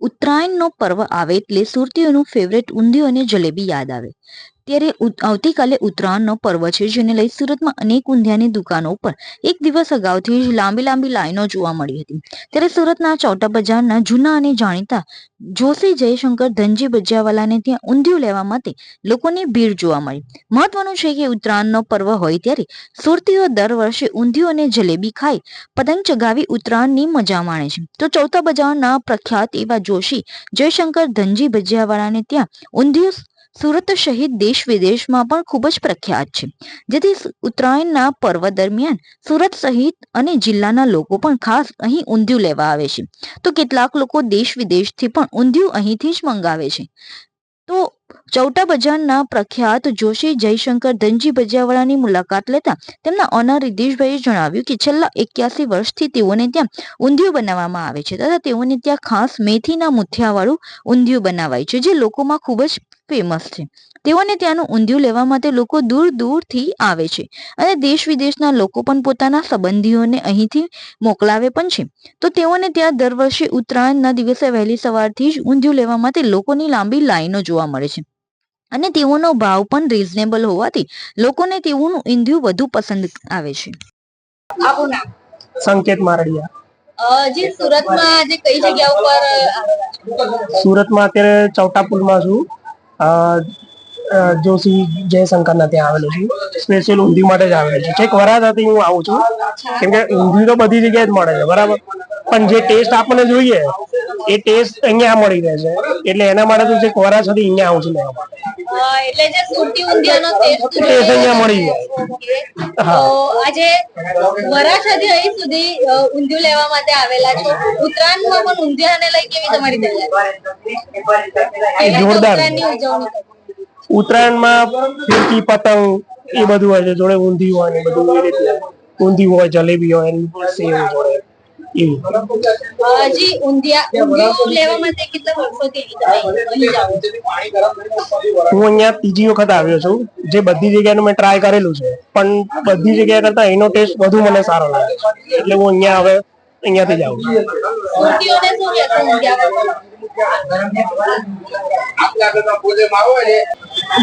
ઉત્તરાયણનો પર્વ આવે એટલે સુરતીઓનું ફેવરેટ ઊંધિયું અને જલેબી યાદ આવે. ત્યારે આવતીકાલે ઉત્તરાયણનો પર્વ છે, જેને લઈ સુરતમાં અનેક ઊંધિયાની દુકાનો પર એક દિવસ અગાઉથી જ લાંબી લાંબી લાઈનો જોવા મળી હતી. ત્યારે સુરતના ચોટા બજારના જૂના અને જાણીતા જોશી જયશંકર, ધનજી બજાવાલાને ત્યાં ઊંધિયું લેવા માટે લોકોની ભીડ જોવા મળી. મહત્વનું છે કે ઉત્તરાયણનો પર્વ હોય ત્યારે સુરતીઓ દર વર્ષે ઊંધિયું અને જલેબી ખાઈ પતંગ ચગાવી ઉત્તરાયણની મજા માણે છે. તો ચૌથા બજારના પ્રખ્યાત એવા જોશી જયશંકર, ધનજી ભજીયાવાળાને ત્યાં ઊંધિયું સુરત સહિત દેશ વિદેશમાં પણ ખૂબ જ પ્રખ્યાત છે. જેથી ઉત્તરાયણના પર્વ દરમિયાન સુરત સહિત અને જિલ્લાના લોકો પણ ખાસ અહીં ઊંધિયું લેવા આવે છે. તો કેટલાક લોકો દેશ વિદેશથી પણ ઊંધિયું અહીંથી જ મંગાવે છે. તો ચૌટા બજારના પ્રખ્યાત જોશી જયશંકર ધનજી ભજીયાવાળાની મુલાકાત લેતા તેમના ઓનર રિદ્ધેશભાઈએ જણાવ્યું કે છેલ્લા એક્યાસી વર્ષથી તેઓને ત્યાં ઊંધિયું બનાવવામાં આવે છે તથા તેઓને ત્યાં ખાસ મેથીના મુઠિયાવાળું ઊંધિયું બનાવાય છે જે લોકોમાં ખૂબ જ ફેમસ છે. તેઓને ત્યાંનું ઊંધિયું લેવા માટે લોકો દૂર દૂરથી આવે છે. અને દેશ વિદેશના લોકો પણ પોતાના સંબંધીઓને અહીંથી મોકલાવે પણ છે. તો તેઓને ત્યાં દર વર્ષે ઉત્તરાયણના દિવસે વહેલી સવારથી જ ઊંધિયું લેવા માટે લોકોની લાંબી લાઈનો જોવા મળે છે. અને તેઓનો ભાવ પણ રીઝનેબલ હોવાથી લોકોને તેઓનું ઊંધિયું વધુ પસંદ આવે છે. આપનું સંકેત મારડિયા. જે સુરતમાં જે કઈ જગ્યા ઉપર સુરતમાં અત્યારે ચૌટા પુલમાં છું જોશી જયશંકરના ત્યાં આવેલો છું. સ્પેશિયલ ઊંધી માટે જ આવેલો છું. છેક હતી હું આવું છું. કેમ કે ઊંધી તો બધી જગ્યાએ જ મળે છે બરાબર? પણ જે ટેસ્ટ આપણને જોઈએ એ ટેસ્ટ અહીંયા મળી રહે છે. એટલે એના માટે તો છેક વરાછાથી અહીંયા આવું છું લેવા એટલે જે સુરતી ઊંધિયાનો ટેસ્ટ ટેસ્ટ અહીંયા મળી જાય. તો આજે વરાછાથી અહીં સુધી ઊંધિયું લેવા માટે આવેલા છો. ઉત્તરાયણમાં પણ ઊંધિયાને લઈ કેવી તમારી તૈયારી? જોરદાર. ઉત્તરાયણની ઉજવણી કરી. ઉત્તરાયણમાં ફીરકી પતંગ એ બધું હોય છે. જોડે ઊંધી હોય ને બધું એ રીતે. ઊંધી હોય જલેબી હોય સેવ જોડે. એવું. ઊંધિયા ઊંધિયું લેવા માટે કેટલા વર્ષોથી તમે અહીં જાઓ? છો? હું અહીંયા ત્રીજી વખત આવ્યો છું. જે બધી જગ્યાનું મેં ટ્રાય કરેલું છે. પણ બધી જગ્યા કરતા એનો ટેસ્ટ વધુ મને સારો લાગે એટલે હું અહીંયા હવે અહીંયાથી જ આવું છું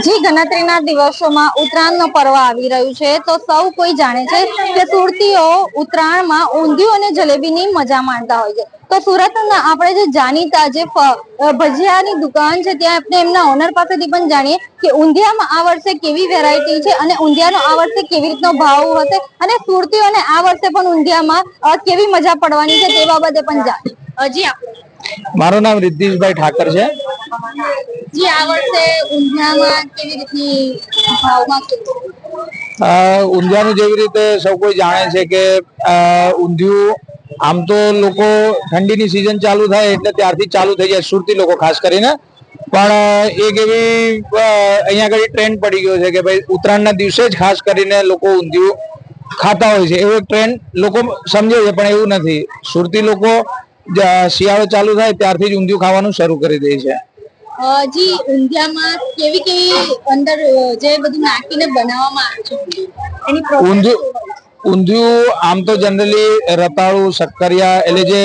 જે ગણતરીના દિવસોમાં ઉત્તરાયણનો પર્વ આવી રહ્યું છે, તો સૌ કોઈ જાણે છે કે સુરતીઓ ઉત્તરાયણમાં ઊંધિયું અને જલેબીની મજા માણતા હોય છે. તો સુરતના આપણે જે જાણીતા જે ભજીયાની દુકાન છે, ત્યાં આપણે એમના ઓનર પાસેથી પણ જાણીએ કે ઊંધિયામાં આ વર્ષે કેવી વેરાયટી છે અને ઊંધિયાનો આ વર્ષે કેવી રીતનો ભાવ હશે અને સુરતીઓને આ વર્ષે પણ ઊંધિયામાં કેવી મજા પડવાની છે તે બાબતે પણ જાણીએ. હજી આપણે મારું નામ રિદ્ધિશભાઈ ઠાકર છે. જી આ વર્ષે ઊંધિયામાં કેવી રીતની ભાવમાં ઊંધિયાનું જેવી રીતે સૌ કોઈ જાણે છે કે ઊંધિયું આમ તો લોકો ઠંડીની સિઝન ચાલુ થાય એટલે ત્યારથી ચાલુ થઈ જાય સુરતી લોકો ખાસ કરીને. પણ એક એવી અહીંયા આગળ ટ્રેન્ડ પડી ગયો છે કે ભાઈ ઉત્તરાયણના દિવસે જ ખાસ કરીને લોકો ઊંધિયું ખાતા હોય છે. એવો એક ટ્રેન્ડ લોકો સમજે છે પણ એવું નથી. સુરતી લોકો શિયાળો ચાલુ થાય ત્યારથી જ ઊંધિયું ખાવાનું શરૂ કરી દે છે. જી ઊંધિયામાં કેવી કેવી અંદર જે બધું નાખીને બનાવવામાં આવે છે? ઊંધિયું? ઊંધિયું ઊંધિયું આમ તો જનરલી રતાળું શક્કરિયા એટલે જે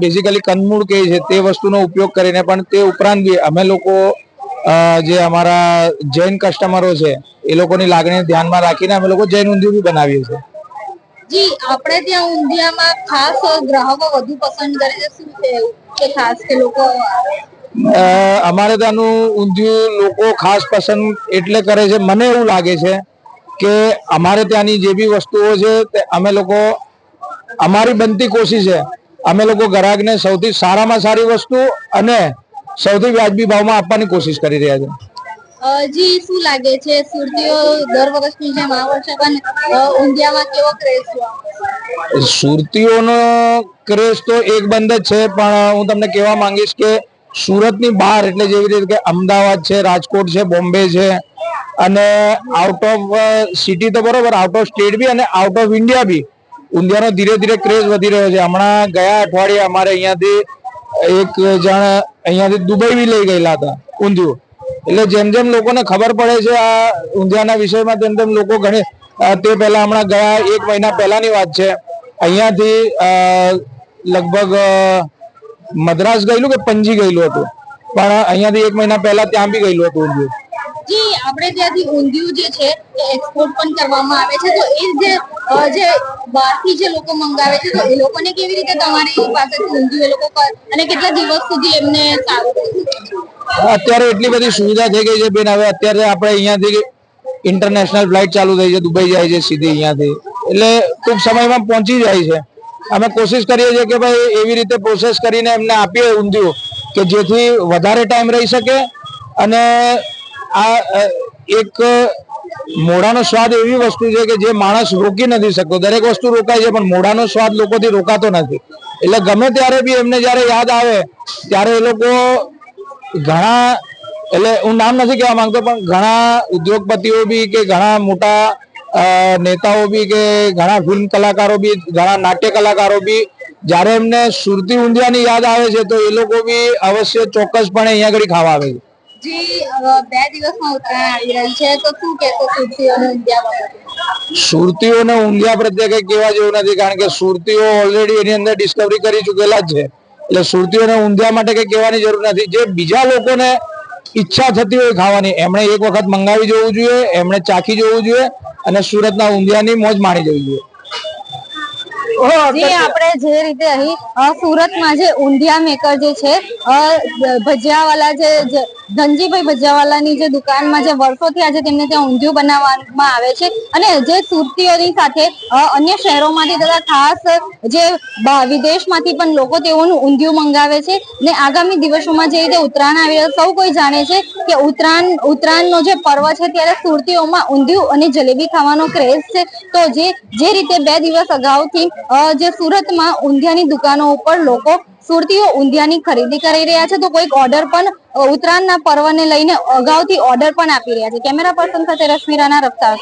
બેઝિકલી કંદમૂળ કહે છે તે વસ્તુનો ઉપયોગ કરીને પણ તે ઉપરાંત બી અમે લોકો જે અમારા જૈન કસ્ટમરો છે એ લોકોની લાગણીને ધ્યાનમાં રાખીને અમે લોકો જૈન ઊંધિયું બી બનાવીએ છીએ. જી આપણે ત્યાં ઊંધિયામાં ખાસ ગ્રાહકો વધુ પસંદ કરે છે. શું છે કે ખાસ કે લોકો અમારે ત્યાંનું ઊંધિયું લોકો ખાસ પસંદ એટલે કરે છે. મને એવું લાગે છે કે અમારે ત્યાંની જે બી વસ્તુઓ છે તે અમે લોકો અમારી બનતી કોશિશ છે. અમે લોકો ગ્રાહકને સૌથી સારામાં સારી વસ્તુ અને સૌથી વ્યાજબી ભાવમાં આપવાની કોશિશ કરી રહ્યા છે. અ, જી, શું લાગે છે? સુરતીઓ દર વર્ષની જેમ આ વર્ષે પણ ઊંધિયામાં કેવો ક્રેઝ સુરતીઓનો ક્રેઝ તો એક બંધ જ છે, પણ હું તમને કહેવા માંગીશ કે સુરતની બહાર એટલે જેવી રીતે અમદાવાદ છે, રાજકોટ છે, બોમ્બે છે, અને આઉટ ઓફ સિટી તો બરોબર આઉટ ઓફ સ્ટેટ બી અને આઉટ ઓફ ઇન્ડિયા બી ઊંધિયાનો ધીરે ધીરે ક્રેઝ વધી રહ્યો છે. હમણાં ગયા અઠવાડિયે અમારે અહીંયાથી એક જણ અહીંયાથી દુબઈ બી લઈ ગયેલા હતા, ઊંધિયું. એટલે જેમ જેમ લોકોને ખબર પડે છે આ ઊંધિયાના વિષયમાં, તેમ તેમ લોકો ઘણી તે પહેલા હમણાં ગયા એક મહિના પહેલાની વાત છે. અહીંયાથી લગભગ મદ્રાસ ગયેલું કે પંજી ગયેલું હતું? પણ અહીંયાથી એક મહિના પહેલા ત્યાં બી ગયેલું હતું ઊંધિયું. જી, આપણે ત્યાંથી ઊંધિયું જે છે એક્સપોર્ટ પણ કરવામાં આવે છે. તો એ જે જે બહારથી જે લોકો મંગાવે છે, તો એ લોકોને કેવી રીતે તમારી પાસેથી ઊંધિયું એ લોકો અને કેટલા દિવસ સુધી એમને સારું અત્યારે એટલી બધી સુવિધા થઈ ગઈ છે, બેન. હવે અત્યારે આપણે અહીંયાથી ઇન્ટરનેશનલ ફ્લાઇટ ચાલુ થઈ છે, દુબઈ જાય છે સીધી અહીંયાથી. એટલે ટૂંક સમયમાં પહોંચી જાય છે. અમે કોશિશ કરીએ છીએ કે ભાઈ એવી રીતે પ્રોસેસ કરીને એમને આપીએ ઊંધિયું કે જેથી વધારે ટાઈમ રહી શકે અને આ એક મોઢાનો સ્વાદ એવી વસ્તુ છે કે જે માણસ રોકી નથી શકતો. દરેક વસ્તુ રોકાય છે, પણ મોઢાનો સ્વાદ લોકોથી રોકાતો નથી. એટલે ગમે ત્યારે બી એમને જ્યારે યાદ આવે, ત્યારે એ લોકો ઘણા, એટલે હું નામ નથી કહેવા માંગતો, પણ ઘણા ઉદ્યોગપતિઓ બી કે ઘણા મોટા નેતાઓ બી કે ઘણા ફિલ્મ કલાકારો બી, ઘણા નાટ્ય કલાકારો બી, જ્યારે એમને સુરતી ઊંધિયાની યાદ આવે છે, તો એ લોકો બી અવશ્ય ચોક્કસપણે અહીંયા આગળ ખાવા આવે છે. જી બે દિવસમાં ઉત્તરાયણ આવી રહી છે તો શું કહેશો સુરતીઓ ઊંધિયા બાબતે? સુરતીઓને ઊંધિયા પ્રત્યે કઈ કહેવા જેવું નથી કારણ કે સુરતીઓ ઓલરેડી એની અંદર ડિસ્કવરી કરી ચૂકેલા જ છે. એટલે સુરતીઓને ઊંધિયા માટે કઈ કહેવાની જરૂર નથી. જે બીજા લોકોને ઈચ્છા થતી હોય ખાવાની એમણે એક વખત મંગાવી જોવું જોઈએ એમણે ચાખી જવું જોઈએ અને સુરતના ઊંધિયાની મોજ માણી જવી જોઈએ. આપણે જે રીતે અહીં સુરતમાં જે ઊંધિયા મેકર જે છે ભજીયાવાલા જે ધનજીભાઈ ભજીયાવાલાની જે દુકાનમાં જે વર્ષોથી આજે તેમને ત્યાં ઊંધિયું બનાવવામાં આવે છે. અને જે સુરતીઓની સાથે અન્ય શહેરોમાંથી તથા ખાસ જે વિદેશમાંથી પણ લોકો તેઓનું ઊંધિયું મંગાવે છે. ને આગામી દિવસોમાં જે રીતે ઉત્તરાયણ આવી રહ્યો સૌ કોઈ જાણે છે કે ઉત્તરાયણ, ઉત્તરાયણનો જે પર્વ છે, ત્યારે સુરતીઓમાં ઊંધિયું અને જલેબી ખાવાનો ક્રેઝ છે. તો જે જે રીતે બે દિવસ અગાઉથી જે સુરતમાં ઊંધિયાની દુકાનો ઉપર લોકો સુરતીઓ ઊંધિયાની ખરીદી કરી રહ્યા છે. તો કોઈક ઓર્ડર પણ ઉત્તરાયણના પર્વને લઈને અગાઉથી ઓર્ડર પણ આપી રહ્યા છે. કેમેરા પર્સન સાથે રશ્મિરાના રફતાર